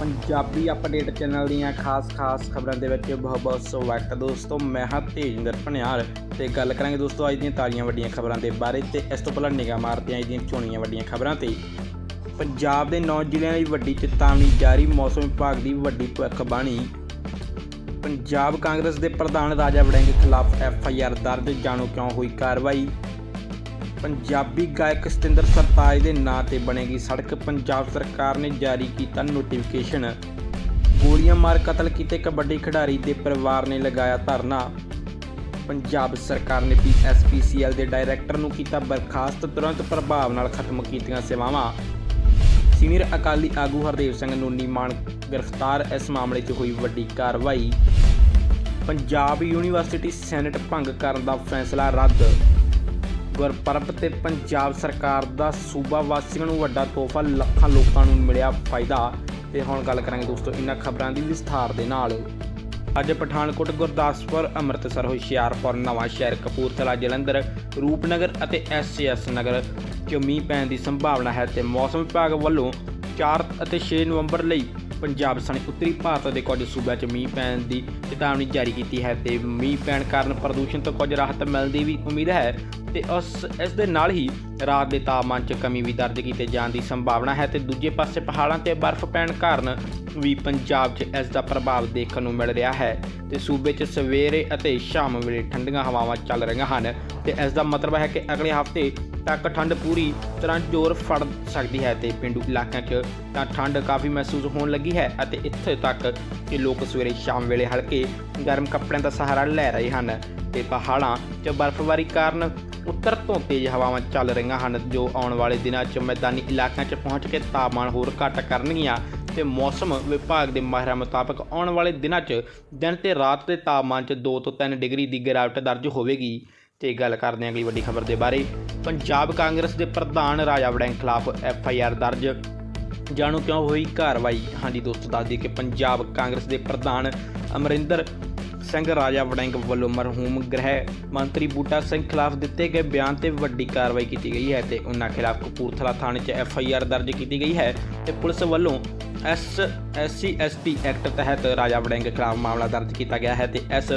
Punjabi update channel ਦੀਆਂ ਖਾਸ-ਖਾਸ ਖਬਰਾਂ ਦੇ ਵਿੱਚ ਬਹੁਤ-ਬਹੁਤ ਸਵਾਗਤ ਦੋਸਤੋ, ਮੈਂ ਹਾਂ ਤੇਜਿੰਦਰ ਭਨਿਆਰ ਤੇ ਗੱਲ ਕਰਾਂਗੇ ਦੋਸਤੋ ਅੱਜ ਦੀਆਂ ਤਾਜ਼ੀਆਂ ਵੱਡੀਆਂ ਖਬਰਾਂ ਦੇ ਬਾਰੇ ਤੇ ਇਸ ਤੋਂ ਪਹਿਲਾਂ ਨਿਗਾਹ ਮਾਰਦੇ ਹਾਂ ਅੱਜ ਦੀਆਂ ਚੋਣੀਆਂ ਵੱਡੀਆਂ ਖਬਰਾਂ ਤੇ। ਪੰਜਾਬ ਦੇ 9 ਜ਼ਿਲ੍ਹਿਆਂ ਲਈ ਵੱਡੀ ਚੇਤਾਵਨੀ ਜਾਰੀ, ਮੌਸਮ ਵਿਭਾਗ ਦੀ ਵੱਡੀ ਭਵਿੱਖਬਾਣੀ ਪੰਜਾਬ ਕਾਂਗਰਸ ਦੇ ਪ੍ਰਧਾਨ ਰਾਜਾ ਵੜਿੰਗ ਖਿਲਾਫ ਐਫ ਆਈ ਆਰ ਦਰਜ, ਜਾਣੋ ਕਿਉਂ ਹੋਈ ਕਾਰਵਾਈ? ਪੰਜਾਬੀ ਗਾਇਕ ਸਤਿੰਦਰ ਸਰਤਾਜ ਦੇ ਨਾਂ ਤੇ ਬਣੇਗੀ ਸੜਕ। ਪੰਜਾਬ ਸਰਕਾਰ ਨੇ ਜਾਰੀ ਕੀਤਾ ਨੋਟੀਫਿਕੇਸ਼ਨ ਗੋਲੀਆਂ ਮਾਰ ਕਤਲ ਕੀਤੇ ਕਬੱਡੀ ਖਿਡਾਰੀ ਦੇ ਪਰਿਵਾਰ ਨੇ ਲਗਾਇਆ ਧਰਨਾ। ਪੰਜਾਬ ਸਰਕਾਰ ਨੇ ਪੀਐਸਪੀਸੀਐਲ ਦੇ ਡਾਇਰੈਕਟਰ ਨੂੰ ਕੀਤਾ ਬਰਖਾਸਤ, ਤੁਰੰਤ ਪ੍ਰਭਾਵ ਨਾਲ ਖਤਮ ਕੀਤੀਆਂ ਸੇਵਾਵਾਂ। ਸੀਨੀਅਰ ਅਕਾਲੀ ਆਗੂ ਹਰਦੇਵ ਸਿੰਘ ਨੂਨੀ ਮਾਨ ਗ੍ਰਿਫਤਾਰ, ਇਸ ਮਾਮਲੇ 'ਚ ਹੋਈ ਵੱਡੀ ਕਾਰਵਾਈ। ਪੰਜਾਬ ਯੂਨੀਵਰਸਿਟੀ ਸੈਨੇਟ ਭੰਗ ਕਰਨ ਦਾ ਫੈਸਲਾ ਰੱਦ। ਗੁਰਪਰਬ ਤੇ ਪੰਜਾਬ ਸਰਕਾਰ ਦਾ ਸੂਬਾ ਵਾਸੀਆਂ ਨੂੰ ਵੱਡਾ ਤੋਹਫਾ, ਲੱਖਾਂ ਲੋਕਾਂ ਨੂੰ ਮਿਲਿਆ ਫਾਇਦਾ। ਤੇ ਹੁਣ ਗੱਲ ਕਰਾਂਗੇ ਦੋਸਤੋ ਇਹਨਾਂ ਖਬਰਾਂ ਦੀ ਵਿਸਥਾਰ ਦੇ ਨਾਲ। ਅੱਜ ਪਠਾਨਕੋਟ, ਗੁਰਦਾਸਪੁਰ, ਅੰਮ੍ਰਿਤਸਰ, ਹੁਸ਼ਿਆਰਪੁਰ ਨਵਾਂ ਸ਼ਹਿਰ ਕਪੂਰਥਲਾ, ਜਲੰਧਰ, ਰੂਪਨਗਰ ਅਤੇ ਐਸਐਸ ਨਗਰ 'ਚ ਮੀਂਹ ਪੈਣ ਦੀ ਸੰਭਾਵਨਾ ਹੈ ਤੇ ਮੌਸਮ ਵਿਭਾਗ ਵੱਲੋਂ 4 ਅਤੇ 6 ਨਵੰਬਰ ਲਈ ਪੰਜਾਬ ਸਣੇ ਉੱਤਰੀ ਭਾਰਤ ਦੇ ਕੁਝ ਸੂਬਿਆਂ 'ਚ ਮੀਂਹ ਪੈਣ ਦੀ ਚੇਤਾਵਨੀ ਜਾਰੀ ਕੀਤੀ ਹੈ ਤੇ ਮੀਂਹ ਪੈਣ ਕਾਰਨ ਪ੍ਰਦੂਸ਼ਣ ਤੋਂ ਕੁਝ ਰਾਹਤ ਮਿਲਣ ਦੀ ਵੀ ਉਮੀਦ ਹੈ ਤੇ ਉਸ, ਇਸ ਦੇ ਨਾਲ ਹੀ ਰਾਤ ਦੇ ਤਾਪਮਾਨ 'ਚ ਕਮੀ ਵੀ ਦਰਜ ਕੀਤੇ ਜਾਣ ਦੀ ਸੰਭਾਵਨਾ ਹੈ ਤੇ ਦੂਜੇ ਪਾਸੇ ਪਹਾੜਾਂ ਤੇ ਬਰਫ਼ ਪੈਣ ਕਾਰਨ ਵੀ ਪੰਜਾਬ 'ਚ ਇਸ ਦਾ ਪ੍ਰਭਾਵ ਦੇਖਣ ਨੂੰ ਮਿਲ ਰਿਹਾ ਹੈ ਤੇ ਸੂਬੇ 'ਚ ਸਵੇਰੇ ਅਤੇ ਸ਼ਾਮ ਵੇਲੇ ਠੰਡੀਆਂ ਹਵਾਵਾਂ ਚੱਲ ਰਹੀਆਂ ਹਨ ਤੇ ਇਸ ਦਾ ਮਤਲਬ ਹੈ ਕਿ ਅਗਲੇ ਹਫ਼ਤੇ ਤੱਕ ਠੰਡ ਪੂਰੀ ਤਰ੍ਹਾਂ ਜ਼ੋਰ ਫੜ ਸਕਦੀ ਹੈ ਤੇ ਪਿੰਡੂ ਇਲਾਕਿਆਂ 'ਚ ਤਾਂ ਠੰਡ ਕਾਫੀ ਮਹਿਸੂਸ ਹੋਣ ਲੱਗੀ ਹੈ ਅਤੇ ਇੱਥੇ ਤੱਕ ਕਿ ਲੋਕ ਸਵੇਰੇ ਸ਼ਾਮ ਵੇਲੇ ਹਲਕੇ ਗਰਮ ਕੱਪੜਿਆਂ ਦਾ ਸਹਾਰਾ ਲੈ ਰਹੇ ਹਨ ਤੇ ਪਹਾੜਾਂ 'ਚ ਬਰਫ਼ਬਾਰੀ ਕਾਰਨ ਉੱਤਰ ਤੋਂ ਤੇਜ਼ ਹਵਾਵਾਂ ਚੱਲ ਰਹੀਆਂ ਹਨ, ਜੋ ਆਉਣ ਵਾਲੇ ਦਿਨਾਂ 'ਚ ਮੈਦਾਨੀ ਇਲਾਕਿਆਂ 'ਚ ਪਹੁੰਚ ਕੇ ਤਾਪਮਾਨ ਹੋਰ ਘੱਟ ਕਰਨਗੀਆਂ ਤੇ ਮੌਸਮ ਵਿਭਾਗ ਦੇ ਮਾਹਿਰਾਂ ਮੁਤਾਬਕ ਆਉਣ ਵਾਲੇ ਦਿਨਾਂ 'ਚ ਦਿਨ ਤੇ ਰਾਤ ਦੇ ਤਾਪਮਾਨ 'ਚ 2 ਤੋਂ 3 ਡਿਗਰੀ ਦੀ ਗਿਰਾਵਟ ਦਰਜ ਹੋਵੇਗੀ। ਤੇ ਗੱਲ ਕਰਦੇ ਹਾਂ ਅਗਲੀ ਵੱਡੀ ਖਬਰ ਦੇ ਬਾਰੇ। ਪੰਜਾਬ ਕਾਂਗਰਸ ਦੇ ਪ੍ਰਧਾਨ ਰਾਜਾ ਵੜਿੰਗ ਖਿਲਾਫ ਐਫ ਆਈ ਆਰ ਦਰਜ। ਜਾਣੋ ਕਿਉਂ ਹੋਈ ਕਾਰਵਾਈ? ਹਾਂਜੀ ਦੋਸਤੋ, ਦੱਸ ਦਈਏ ਕਿ ਪੰਜਾਬ ਕਾਂਗਰਸ ਦੇ ਪ੍ਰਧਾਨ ਅਮਰਿੰਦਰ ਸਿੰਘ ਰਾਜਾ ਵੜਿੰਗ ਵੱਲੋਂ ਮਰਹੂਮ ਗ੍ਰਹਿ ਮੰਤਰੀ ਬੂਟਾ ਸਿੰਘ ਖਿਲਾਫ ਦਿੱਤੇ ਗਏ ਬਿਆਨ ਤੇ ਵੱਡੀ ਕਾਰਵਾਈ ਕੀਤੀ ਗਈ ਹੈ ਤੇ ਉਹਨਾਂ ਖਿਲਾਫ ਕਪੂਰਥਲਾ ਥਾਣੇ 'ਚ ਐਫ ਆਈ ਆਰ ਦਰਜ ਕੀਤੀ ਗਈ ਹੈ ਤੇ ਪੁਲਿਸ ਵੱਲੋਂ ਐਸ ਐਸਸੀ ਐਸਟੀ ਐਕਟ ਤਹਿਤ ਰਾਜਾ ਵੜਿੰਗ ਖਿਲਾਫ ਮਾਮਲਾ ਦਰਜ ਕੀਤਾ ਗਿਆ ਹੈ ਤੇ ਇਸ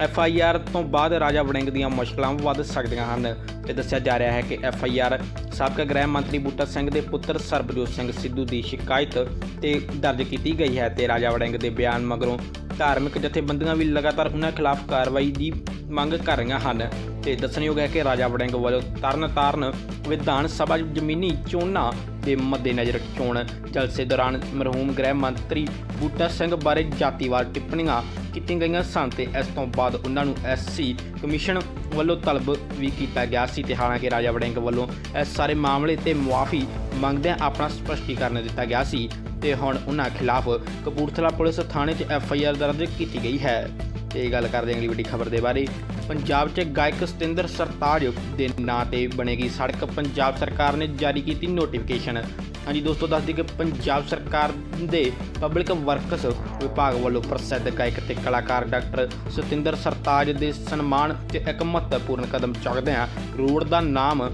ਐਫ ਆਈ ਆਰ ਤੋਂ ਬਾਅਦ ਰਾਜਾ ਵੜਿੰਗ ਦੀਆਂ ਮੁਸ਼ਕਲਾਂ ਵੱਧ ਸਕਦੀਆਂ ਹਨ। ਤੇ ਦੱਸਿਆ ਜਾ ਰਿਹਾ ਹੈ ਕਿ ਐਫ ਆਈ ਆਰ ਸਾਬਕਾ ਗ੍ਰਹਿ ਮੰਤਰੀ ਬੂਟਾ ਸਿੰਘ ਦੇ ਪੁੱਤਰ ਸਰਬਜੋਤ ਸਿੰਘ ਸਿੱਧੂ ਦੀ ਸ਼ਿਕਾਇਤ ਤੇ ਦਰਜ ਕੀਤੀ ਗਈ ਹੈ ਤੇ ਰਾਜਾ ਵੜਿੰਗ ਦੇ ਬਿਆਨ ਮਗਰੋਂ ਧਾਰਮਿਕ ਜਥੇਬੰਦੀਆਂ ਵੀ ਲਗਾਤਾਰ ਉਹਨਾਂ ਖਿਲਾਫ ਕਾਰਵਾਈ ਦੀ ਮੰਗ ਕਰ ਰਹੀਆਂ ਹਨ ਤੇ ਦੱਸਣਯੋਗ ਹੈ ਕਿ ਰਾਜਾ ਵੜਿੰਗ ਵੱਲੋਂ ਤਰਨ ਤਾਰਨ ਵਿਧਾਨ ਸਭਾ ਜ਼ਮੀਨੀ ਚੋਣਾਂ ਦੇ ਮੱਦੇਨਜ਼ਰ ਚੋਣ ਜਲਸੇ ਦੌਰਾਨ ਮਰਹੂਮ ਗ੍ਰਹਿ ਮੰਤਰੀ ਬੂਟਾ ਸਿੰਘ ਬਾਰੇ ਜਾਤੀਵਾਦ ਟਿੱਪਣੀਆਂ ਕੀਤੀਆਂ ਗਈਆਂ ਸਨ ਤੇ ਇਸ ਤੋਂ ਬਾਅਦ ਉਹਨਾਂ ਨੂੰ ਐਸਸੀ ਕਮਿਸ਼ਨ ਵੱਲੋਂ ਤਲਬ ਵੀ ਕੀਤਾ ਗਿਆ ਸੀ ਤੇ ਹਾਲਾਂਕਿ ਰਾਜਾ ਵੜਿੰਗ ਵੱਲੋਂ ਇਸ ਸਾਰੇ ਮਾਮਲੇ ਤੇ ਮੁਆਫੀ ਮੰਗਦਿਆਂ ਆਪਣਾ ਸਪਸ਼ਟੀਕਰਨ ਦਿੱਤਾ ਗਿਆ ਸੀ ਤੇ ਹੁਣ ਉਹਨਾਂ ਖਿਲਾਫ ਕਪੂਰਥਲਾ ਪੁਲਿਸ ਥਾਣੇ 'ਚ ਐਫ ਆਈ ਆਰ ਦਰਜ ਕੀਤੀ ਗਈ ਹੈ। ਤੇ ਗੱਲ ਕਰਦੇ ਅਗਲੀ ਵੱਡੀ ਖਬਰ ਦੇ ਬਾਰੇ। ਪੰਜਾਬ 'ਚ ਗਾਇਕ ਸਤਿੰਦਰ ਸਰਤਾਜ ਦੇ ਨਾਂ ਤੇ ਬਣੇਗੀ ਸੜਕ। ਪੰਜਾਬ ਸਰਕਾਰ ਨੇ ਜਾਰੀ ਕੀਤੀ ਨੋਟੀਫਿਕੇਸ਼ਨ। ਹਾਂਜੀ ਦੋਸਤੋ, ਦੱਸ ਦਈਏ ਕਿ ਪੰਜਾਬ ਸਰਕਾਰ ਦੇ ਪਬਲਿਕ ਵਰਕਸ ਵਿਭਾਗ ਵੱਲੋਂ ਪ੍ਰਸਿੱਧ ਗਾਇਕ ਤੇ ਕਲਾਕਾਰ ਡਾਕਟਰ ਸਤਿੰਦਰ ਸਰਤਾਜ ਦੇ ਸਨਮਾਨ 'ਚ ਇੱਕ ਮਹੱਤਵਪੂਰਨ ਕਦਮ ਚੁੱਕਦੇ ਆ ਰੋਡ ਦਾ ਨਾਮ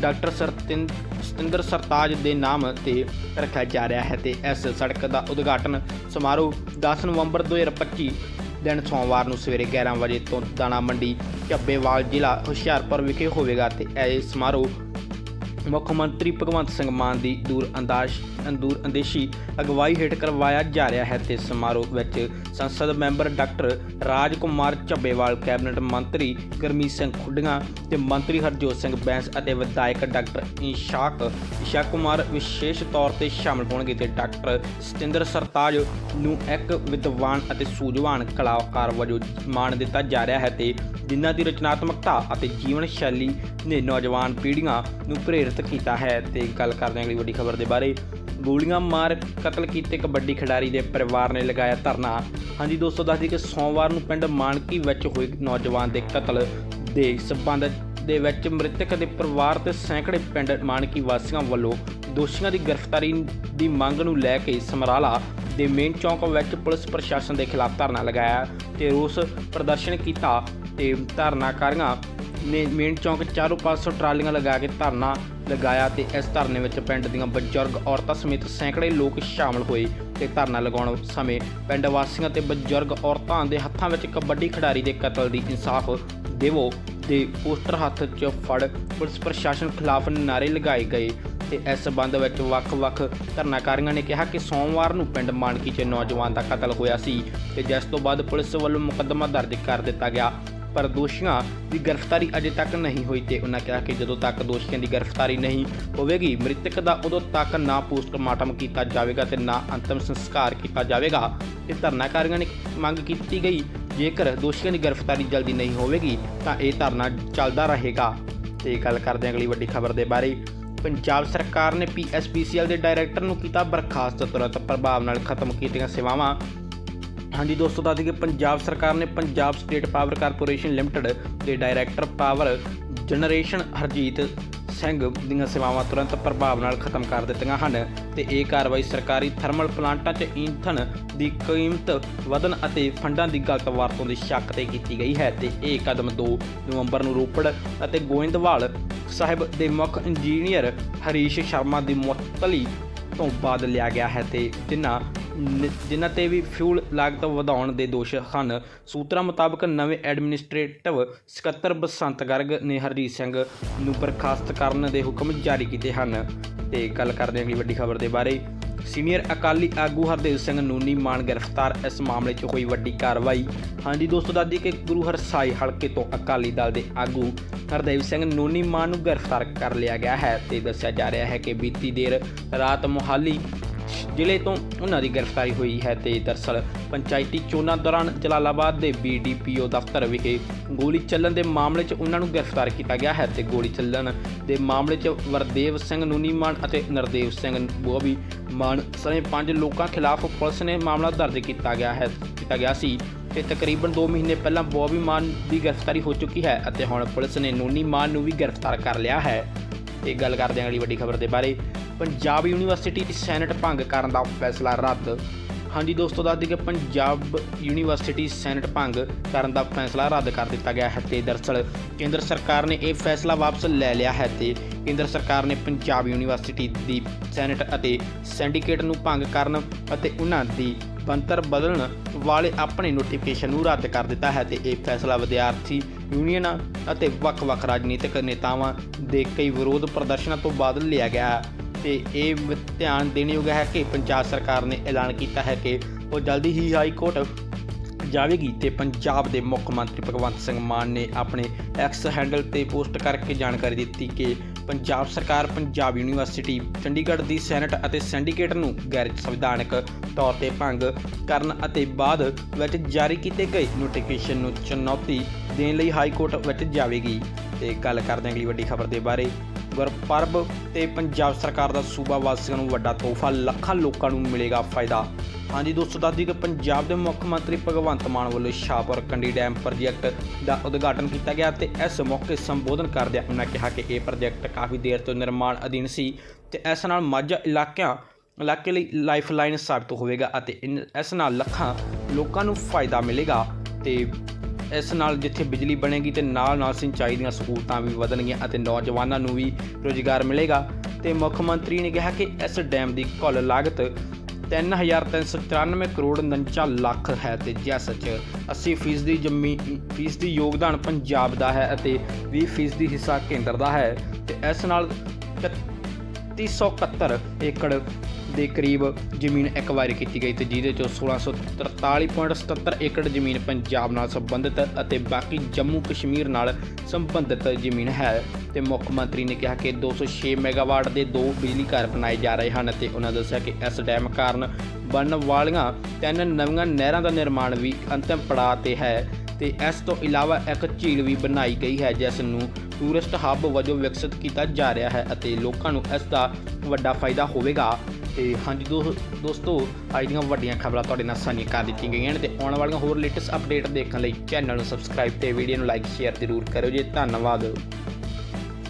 ਡਾਕਟਰ ਸਰਤਿੰ, ਸਤਿੰਦਰ ਸਰਤਾਜ ਦੇ ਨਾਮ ਤੇ ਰੱਖਿਆ ਜਾ ਰਿਹਾ ਹੈ ਤੇ ਇਸ ਸੜਕ ਦਾ ਉਦਘਾਟਨ ਸਮਾਰੋਹ 10 ਨਵੰਬਰ 2025 ਦਿਨ ਸੋਮਵਾਰ ਨੂੰ ਸਵੇਰੇ 11 ਵਜੇ ਤੋਂ ਦਾਣਾ ਮੰਡੀ, ਝੱਬੇਵਾਲ ਜ਼ਿਲ੍ਹਾ ਹੁਸ਼ਿਆਰਪੁਰ ਵਿਖੇ ਹੋਵੇਗਾ ਤੇ ਇਹ ਸਮਾਰੋਹ ਮੁੱਖ ਮੰਤਰੀ ਭਗਵੰਤ ਸਿੰਘ ਮਾਨ ਦੀ ਦੂਰ ਅੰਦਾਜ਼, ਦੂਰ ਅੰਦੇਸ਼ੀ ਅਗਵਾਈ ਹੇਠ ਕਰਵਾਇਆ ਜਾ ਰਿਹਾ ਹੈ ਤੇ ਸਮਾਰੋਹ ਵਿੱਚ ਸੰਸਦ member doctor Raj Kumar Jhabbewal, cabinet ਮੰਤਰੀ ਗਰਮੀਤ ਸਿੰਘ ਖੁੱਡੀਆਂ ਤੇ ਮੰਤਰੀ ਹਰਜੋਤ ਸਿੰਘ ਬੈਂਸ ਅਤੇ ਵਿਧਾਇਕ ਡਾਕਟਰ ਇਸ਼ਾਕ ਇਸ਼ਾ ਕੁਮਾਰ ਵਿਸ਼ੇਸ਼ ਤੌਰ ਤੇ ਸ਼ਾਮਲ ਹੋਣਗੇ ਤੇ ਡਾਕਟਰ ਸਤਿੰਦਰ ਸਰਤਾਜ ਨੂੰ ਇੱਕ ਵਿਦਵਾਨ ਅਤੇ ਸੂਝਵਾਨ ਕਲਾਕਾਰ ਵਜੋਂ ਮਾਣ ਦਿੱਤਾ ਜਾ ਰਿਹਾ ਹੈ ਤੇ ਜਿਨ੍ਹਾਂ ਦੀ ਰਚਨਾਤਮਕਤਾ ਅਤੇ ਜੀਵਨ ਸ਼ੈਲੀ ਨੇ ਨੌਜਵਾਨ ਪੀੜ੍ਹੀਆਂ ਨੂੰ ਪ੍ਰੇਰਿਤ ਕੀਤਾ ਹੈ ਤੇ ਗੱਲ ਕਰਦੇ ਹਾਂ ਅਗਲੀ ਵੱਡੀ ਖਬਰ ਦੇ ਬਾਰੇ। ਗੋਲੀਆਂ ਮਾਰ ਕਤਲ ਕੀਤੇ ਕਬੱਡੀ ਖਿਡਾਰੀ ਦੇ ਪਰਿਵਾਰ ਨੇ ਲਗਾਇਆ ਧਰਨਾ। ਹਾਂਜੀ ਦੋਸਤੋ ਦੱਸਦੀ ਕਿ ਸੋਮਵਾਰ ਨੂੰ ਪਿੰਡ ਮਾਨਕੀ ਵਿੱਚ ਹੋਏ ਨੌਜਵਾਨ ਦੇ ਕਤਲ ਦੇ ਸਬੰਧ ਦੇ ਵਿੱਚ ਮ੍ਰਿਤਕ ਦੇ ਪਰਿਵਾਰ ਤੇ ਸੈਂਕੜੇ ਪਿੰਡ ਮਾਨਕੀ ਵਾਸੀਆਂ ਵੱਲੋਂ ਦੋਸ਼ੀਆਂ ਦੀ ਗ੍ਰਿਫਤਾਰੀ ਦੀ ਮੰਗ ਨੂੰ ਲੈ ਕੇ ਸਮਰਾਲਾ ਦੇ ਮੇਨ ਚੌਂਕ ਵਿੱਚ ਪੁਲਿਸ ਪ੍ਰਸ਼ਾਸਨ ਦੇ ਖਿਲਾਫ ਧਰਨਾ ਲਗਾਇਆ ਤੇ ਰੋਸ ਪ੍ਰਦਰਸ਼ਨ ਕੀਤਾ ਤੇ ਧਰਨਾਕਾਰੀਆਂ ਨੇ ਮੇਨ ਚੌਂਕ ਚਾਰੋਂ ਪਾਸੋਂ ਟਰਾਲੀਆਂ ਲਗਾ ਕੇ ਧਰਨਾ ਲਗਾਇਆ ਤੇ ਇਸ ਧਰਨੇ ਵਿੱਚ ਪਿੰਡ ਦੀਆਂ ਬਜ਼ੁਰਗ ਔਰਤਾਂ ਸਮੇਤ ਸੈਂਕੜੇ ਲੋਕ ਸ਼ਾਮਲ ਹੋਏ ਤੇ ਧਰਨਾ ਲਗਾਉਣ ਸਮੇਂ ਪਿੰਡ ਵਾਸੀਆਂ ਤੇ ਬਜ਼ੁਰਗ ਔਰਤਾਂ ਦੇ ਹੱਥਾਂ ਵਿੱਚ ਕਬੱਡੀ ਖਿਡਾਰੀ ਦੇ ਕਤਲ ਦੀ ਇਨਸਾਫ ਦੇਵੋ ਦੇ ਪੋਸਟਰ ਹੱਥ 'ਚ ਫੜ ਪੁਲਿਸ ਪ੍ਰਸ਼ਾਸਨ ਖਿਲਾਫ ਨਾਅਰੇ ਲਗਾਏ ਗਏ। ਤੇ ਇਸ ਸਬੰਧ ਵਿੱਚ ਵੱਖ-ਵੱਖ ਧਰਨਾਕਾਰੀਆਂ ਨੇ ਕਿਹਾ ਕਿ ਸੋਮਵਾਰ ਨੂੰ ਪਿੰਡ ਮਾਨਕੀ 'ਚ ਨੌਜਵਾਨ ਦਾ ਕਤਲ ਹੋਇਆ ਸੀ ਤੇ ਜਿਸ ਤੋਂ ਬਾਅਦ ਪੁਲਿਸ ਵੱਲੋਂ ਮੁਕੱਦਮਾ ਦਰਜ ਕਰ ਦਿੱਤਾ ਗਿਆ, ਪਰ ਦੋਸ਼ੀਆਂ ਦੀ ਗ੍ਰਿਫਤਾਰੀ ਅਜੇ ਤੱਕ ਨਹੀਂ ਹੋਈ ਤੇ ਉਹਨਾਂ ਕਿਹਾ ਕਿ ਜਦੋਂ ਤੱਕ ਦੋਸ਼ੀਆਂ ਦੀ ਗ੍ਰਿਫਤਾਰੀ ਨਹੀਂ ਹੋਵੇਗੀ, ਮ੍ਰਿਤਕ ਦਾ ਉਦੋਂ ਤੱਕ ਨਾ ਪੋਸਟਮਾਰਟਮ ਕੀਤਾ ਜਾਵੇਗਾ ਤੇ ਨਾ ਅੰਤਮ ਸੰਸਕਾਰ ਕੀਤਾ ਜਾਵੇਗਾ। ਤੇ ਧਰਨਾਕਾਰੀਆਂ ਨੇ ਮੰਗ ਕੀਤੀ ਗਈ, ਜੇਕਰ ਦੋਸ਼ੀਆਂ ਦੀ ਗ੍ਰਿਫਤਾਰੀ ਜਲਦੀ ਨਹੀਂ ਹੋਵੇਗੀ, ਤਾਂ ਇਹ ਧਰਨਾ ਚੱਲਦਾ ਰਹੇਗਾ। ਤੇ ਗੱਲ ਕਰਦੇ ਹਾਂ ਅਗਲੀ ਵੱਡੀ ਖਬਰ ਦੇ ਬਾਰੇ। ਪੰਜਾਬ ਸਰਕਾਰ ਨੇ ਪੀਐਸਪੀਸੀਐਲ ਦੇ ਡਾਇਰੈਕਟਰ ਨੂੰ ਕੀਤਾ ਬਰਖਾਸਤ, ਤੁਰੰਤ ਪ੍ਰਭਾਵ ਨਾਲ ਖਤਮ ਕੀਤੀਆਂ ਸੇਵਾਵਾਂ। ਹਾਂਜੀ ਦੋਸਤੋ, ਦੱਸ ਦਈਏ ਪੰਜਾਬ ਸਰਕਾਰ ਨੇ Punjab state power corporation limited ਦੇ director power generation Harjeet Singh ਦੀਆਂ ਸੇਵਾਵਾਂ ਤੁਰੰਤ ਪ੍ਰਭਾਵ ਨਾਲ ਖਤਮ ਕਰ ਦਿੱਤੀਆਂ ਹਨ ਤੇ ਇਹ ਕਾਰਵਾਈ ਸਰਕਾਰੀ ਥਰਮਲ ਪਲਾਂਟਾਂ 'ਚ ਈਂਧਨ ਦੀ ਕੀਮਤ ਵਧਣ ਅਤੇ ਫੰਡਾਂ ਦੀ ਗਲਤ ਵਰਤੋਂ ਦੇ ਸ਼ੱਕ ਤੇ ਕੀਤੀ ਗਈ ਹੈ ਤੇ ਇਹ ਕਦਮ 2 ਨਵੰਬਰ ਨੂੰ ਰੋਪੜ ਅਤੇ ਗੋਇੰਦਵਾਲ ਸਾਹਿਬ ਦੇ ਮੁੱਖ ਇੰਜੀਨੀਅਰ ਹਰੀਸ਼ ਸ਼ਰਮਾ ਦੀ ਮੁਅੱਤਲੀ ਤੋਂ ਬਾਅਦ ਲਿਆ ਗਿਆ ਹੈ ਤੇ ਜਿਨ੍ਹਾਂ ਜਿਨ੍ਹਾਂ ਤੇ ਵੀ ਫਿਊਲ ਲਾਗਤ ਵਧਾਉਣ ਦੇ ਦੋਸ਼ ਹਨ, ਸੂਤਰਾਂ ਮੁਤਾਬਕ ਨਵੇਂ ਐਡਮਿਨਿਸਟ੍ਰੇਟਿਵ ਸਕੱਤਰ ਬਸੰਤ ਗਰਗ ਨੇ ਹਰਜੀਤ ਸਿੰਘ ਨੂੰ ਬਰਖਾਸਤ ਕਰਨ ਦੇ ਹੁਕਮ ਜਾਰੀ ਕੀਤੇ ਹਨ। ਤੇ ਗੱਲ ਕਰਦੇ ਹਾਂ ਅਗਲੀ ਵੱਡੀ ਖਬਰ ਦੇ ਬਾਰੇ। ਸੀਨੀਅਰ ਅਕਾਲੀ ਆਗੂ ਹਰਦੇਵ ਸਿੰਘ ਨੂਨੀ ਮਾਨ ਗ੍ਰਿਫਤਾਰ। ਇਸ ਮਾਮਲੇ 'ਚ ਹੋਈ ਵੱਡੀ ਕਾਰਵਾਈ। ਹਾਂਜੀ ਦੋਸਤੋ ਦਾਦੀ ਕਿ ਗੁਰੂ ਹਰਸਾਈ ਹਲਕੇ ਤੋਂ ਅਕਾਲੀ ਦਲ ਦੇ ਆਗੂ ਹਰਦੇਵ ਸਿੰਘ ਨੂਨੀ ਮਾਨ ਨੂੰ ਗ੍ਰਿਫਤਾਰ ਕਰ ਲਿਆ ਗਿਆ ਹੈ ਤੇ ਦੱਸਿਆ ਜਾ ਰਿਹਾ ਹੈ ਕਿ ਬੀਤੀ ਦੇਰ ਰਾਤ ਮੁਹਾਲੀ ਜ਼ਿਲ੍ਹੇ ਤੋਂ ਉਹਨਾਂ ਦੀ ਗ੍ਰਿਫਤਾਰੀ ਹੋਈ ਹੈ ਤੇ ਦਰਸਲ ਪੰਚਾਇਤੀ ਚੋਣਾਂ ਦੌਰਾਨ ਜਲਾਲਾਬਾਦ ਦੇ ਬੀਡੀਪੀਓ ਦਫ਼ਤਰ ਵਿਖੇ ਗੋਲੀ ਚੱਲਣ ਦੇ ਮਾਮਲੇ 'ਚ ਉਹਨਾਂ ਨੂੰ ਗ੍ਰਿਫਤਾਰ ਕੀਤਾ ਗਿਆ ਹੈ ਤੇ ਗੋਲੀ ਚੱਲਣ ਦੇ ਮਾਮਲੇ 'ਚ ਵਰਦੇਵ ਸਿੰਘ ਨੂਨੀਮਾਨ ਅਤੇ ਨਰਦੇਵ ਸਿੰਘ ਬੋਬੀ ਮਾਨ ਸਣੇ ਪੰਜ ਲੋਕਾਂ ਖਿਲਾਫ ਪੁਲਿਸ ਨੇ ਮਾਮਲਾ ਦਰਜ ਕੀਤਾ ਗਿਆ ਹੈ, ਕੀਤਾ ਗਿਆ ਸੀ ਤੇ ਤਕਰੀਬਨ 2 ਮਹੀਨੇ ਪਹਿਲਾਂ ਬੋਬੀ ਮਾਨ ਦੀ ਗ੍ਰਿਫਤਾਰੀ ਹੋ ਚੁੱਕੀ ਹੈ ਅਤੇ ਹੁਣ ਪੁਲਿਸ ਨੇ ਨੂਨੀ ਮਾਨ ਨੂੰ ਵੀ ਗ੍ਰਿਫਤਾਰ ਕਰ ਲਿਆ ਹੈ। ਇਹ ਗੱਲ ਕਰਦੇ ਹਾਂ ਅਗਲੀ ਵੱਡੀ ਖਬਰ ਦੇ ਬਾਰੇ। ਪੰਜਾਬ ਯੂਨੀਵਰਸਿਟੀ ਸੈਨੇਟ ਭੰਗ ਕਰਨ ਦਾ ਫੈਸਲਾ ਰੱਦ। ਹਾਂਜੀ ਦੋਸਤੋ, ਦੱਸ ਦਈਏ ਕਿ ਪੰਜਾਬ ਯੂਨੀਵਰਸਿਟੀ ਸੈਨੇਟ ਭੰਗ ਕਰਨ ਦਾ ਫੈਸਲਾ ਰੱਦ ਕਰ ਦਿੱਤਾ ਗਿਆ ਹੈ ਤੇ ਦਰਸਲ ਕੇਂਦਰ ਸਰਕਾਰ ਨੇ ਇਹ ਫੈਸਲਾ ਵਾਪਸ ਲੈ ਲਿਆ ਹੈ ਤੇ ਕੇਂਦਰ ਸਰਕਾਰ ਨੇ ਪੰਜਾਬ ਯੂਨੀਵਰਸਿਟੀ ਦੀ ਸੈਨੇਟ ਅਤੇ ਸਿੰਡੀਕੇਟ ਨੂੰ ਭੰਗ ਕਰਨ ਅਤੇ ਉਹਨਾਂ ਦੀ ਬੰਤਰ ਬਦਲਣ ਵਾਲੇ ਆਪਣੇ ਨੋਟੀਫਿਕੇਸ਼ਨ ਨੂੰ ਰੱਦ ਕਰ ਦਿੱਤਾ ਹੈ ਤੇ ਇਹ ਫੈਸਲਾ ਵਿਦਿਆਰਥੀ ਯੂਨੀਅਨਾਂ ਅਤੇ ਵੱਖ-ਵੱਖ ਰਾਜਨੀਤਿਕ ਨੇਤਾਵਾਂ ਦੇ ਕਈ ਵਿਰੋਧ ਪ੍ਰਦਰਸ਼ਨਾਂ ਤੋਂ ਬਾਅਦ ਲਿਆ ਗਿਆ ਹੈ। ਤੇ ਇਹ ਧਿਆਨ ਦੇਣਯੋਗ ਹੈ ਕਿ ਪੰਜਾਬ ਸਰਕਾਰ ਨੇ ਐਲਾਨ ਕੀਤਾ ਹੈ ਕਿ ਉਹ ਜਲਦੀ ਹੀ ਹਾਈ ਕੋਰਟ ਜਾਵੇਗੀ ਤੇ ਪੰਜਾਬ ਦੇ ਮੁੱਖ ਮੰਤਰੀ ਭਗਵੰਤ ਸਿੰਘ ਮਾਨ ਨੇ ਆਪਣੇ ਐਕਸ ਹੈਂਡਲ ਤੇ ਪੋਸਟ ਕਰਕੇ ਜਾਣਕਾਰੀ ਦਿੱਤੀ ਕਿ ਪੰਜਾਬ ਸਰਕਾਰ ਪੰਜਾਬ ਯੂਨੀਵਰਸਿਟੀ, ਚੰਡੀਗੜ੍ਹ ਦੀ ਸੈਨੇਟ ਅਤੇ ਸਿੰਡੀਕੇਟ ਨੂੰ ਗੈਰ ਸੰਵਿਧਾਨਕ ਤੌਰ ਤੇ ਭੰਗ ਕਰਨ ਅਤੇ ਬਾਅਦ ਵਿੱਚ ਜਾਰੀ ਕੀਤੇ ਗਏ ਨੋਟੀਫਿਕੇਸ਼ਨ ਨੂੰ ਚੁਣੌਤੀ ਦੇਣ ਲਈ ਹਾਈ ਕੋਰਟ ਵਿੱਚ ਜਾਵੇਗੀ। ਤੇ ਗੱਲ ਕਰਦੇ ਹਾਂ ਅਗਲੀ ਵੱਡੀ ਖਬਰ ਦੇ ਬਾਰੇ। ਗੁਰਪਰਬ ਤੇ ਪੰਜਾਬ ਸਰਕਾਰ ਦਾ ਸੂਬਾ ਵਾਸੀਆਂ ਨੂੰ ਵੱਡਾ ਤੋਹਫਾ, ਲੱਖਾਂ ਲੋਕਾਂ ਨੂੰ ਮਿਲੇਗਾ ਫਾਇਦਾ। ਹਾਂਜੀ ਦੋਸਤੋ, ਦੱਸਦੀ ਕਿ ਪੰਜਾਬ ਦੇ ਮੁੱਖ ਮੰਤਰੀ ਭਗਵੰਤ ਮਾਨ ਵੱਲੋਂ ਸ਼ਾਹਪੁਰ ਕੰਡੀ ਡੈਮ ਪ੍ਰੋਜੈਕਟ ਦਾ ਉਦਘਾਟਨ ਕੀਤਾ ਗਿਆ ਤੇ ਇਸ ਮੌਕੇ ਸੰਬੋਧਨ ਕਰਦਿਆਂ ਉਹਨਾਂ ਕਿਹਾ ਕਿ ਇਹ ਪ੍ਰੋਜੈਕਟ ਕਾਫੀ ਦੇਰ ਤੋਂ ਨਿਰਮਾਣ ਅਧੀਨ ਸੀ ਤੇ ਇਸ ਨਾਲ ਮਾਝਾ ਇਲਾਕਿਆਂ, ਇਲਾਕੇ ਲਈ ਲਾਈਫਲਾਈਨ ਸਾਬਤ ਹੋਵੇਗਾ ਅਤੇ ਇਨ- ਇਸ ਨਾਲ ਲੱਖਾਂ ਲੋਕਾਂ ਨੂੰ ਫਾਇਦਾ ਮਿਲੇਗਾ ਤੇ ਇਸ ਨਾਲ ਜਿੱਥੇ ਬਿਜਲੀ ਬਣੇਗੀ ਤੇ ਨਾਲ ਨਾਲ ਸਿੰਚਾਈ ਦੀਆਂ ਸਹੂਲਤਾਂ ਵੀ ਵਧਣਗੀਆਂ ਅਤੇ ਨੌਜਵਾਨਾਂ ਨੂੰ ਵੀ ਰੋਜ਼ਗਾਰ ਮਿਲੇਗਾ। ਤੇ ਮੁੱਖ ਮੰਤਰੀ ਨੇ ਕਿਹਾ ਕਿ ਇਸ ਡੈਮ ਦੀ ਕੁੱਲ ਲਾਗਤ 3394 ਕਰੋੜ 49 ਲੱਖ ਹੈ ਤੇ ਜਿਸ 'ਚ 80 ਫੀਸਦੀ ਜ਼ਮੀਨ ਫੀਸਦੀ ਯੋਗਦਾਨ ਪੰਜਾਬ ਦਾ ਹੈ ਅਤੇ 20 ਫੀਸਦੀ ਹਿੱਸਾ ਕੇਂਦਰ ਦਾ ਹੈ ਤੇ ਇਸ ਨਾਲ 371 ਏਕੜ ਦੇ ਕਰੀਬ ਜ਼ਮੀਨ ਐਕਵਾਇਰ ਕੀਤੀ ਗਈ ਤੇ ਜਿਹਦੇ ਚੋਂ 1643.77 ਏਕੜ ਜ਼ਮੀਨ ਪੰਜਾਬ ਨਾਲ ਸੰਬੰਧਿਤ ਅਤੇ ਬਾਕੀ ਜੰਮੂ ਕਸ਼ਮੀਰ ਨਾਲ ਸੰਬੰਧਿਤ ਜ਼ਮੀਨ ਹੈ। ਤੇ ਮੁੱਖ ਮੰਤਰੀ ਨੇ ਕਿਹਾ ਕਿ 206 ਮੈਗਾਵਾਟ ਦੇ ਦੋ ਬਿਜਲੀ ਘਰ ਬਣਾਏ ਜਾ ਰਹੇ ਹਨ ਤੇ ਉਹਨਾਂ ਦੱਸਿਆ ਕਿ ਇਸ ਡੈਮ ਕਾਰਨ ਬਣਨ ਵਾਲੀਆਂ ਤਿੰਨ ਨਵੀਆਂ ਨਹਿਰਾਂ ਦਾ ਨਿਰਮਾਣ ਵੀ ਅੰਤਿਮ ਪੜਾਅ ਤੇ ਹੈ ਤੇ ਇਸ ਤੋਂ ਇਲਾਵਾ ਇੱਕ ਝੀਲ ਵੀ ਬਣਾਈ ਗਈ ਹੈ, ਜਿਸ ਨੂੰ ਟੂਰਿਸਟ ਹੱਬ ਵਜੋਂ ਵਿਕਸਿਤ ਕੀਤਾ ਜਾ ਰਿਹਾ ਹੈ ਅਤੇ ਲੋਕਾਂ ਨੂੰ ਇਸ ਦਾ ਵੱਡਾ ਫਾਇਦਾ ਹੋਵੇਗਾ। ਤੇ ਹਾਂਜੀ ਦੋ- ਦੋਸਤੋ, ਅੱਜ ਦੀਆਂ ਵੱਡੀਆਂ ਖਬਰਾਂ ਤੁਹਾਡੇ ਨਾਲ ਸਾਂਝੀਆਂ ਕਰ ਦਿੱਤੀਆਂ ਗਈਆਂ ਨੇ ਤੇ ਆਉਣ ਵਾਲੀਆਂ ਹੋਰ ਲੇਟੈਸਟ ਅਪਡੇਟ ਦੇਖਣ ਲਈ ਚੈਨਲ ਨੂੰ ਸਬਸਕ੍ਰਾਈਬ ਤੇ ਵੀਡੀਓ ਨੂੰ ਲਾਈਕ ਸ਼ੇਅਰ ਜ਼ਰੂਰ ਕਰਿਓ ਜੀ। ਧੰਨਵਾਦ।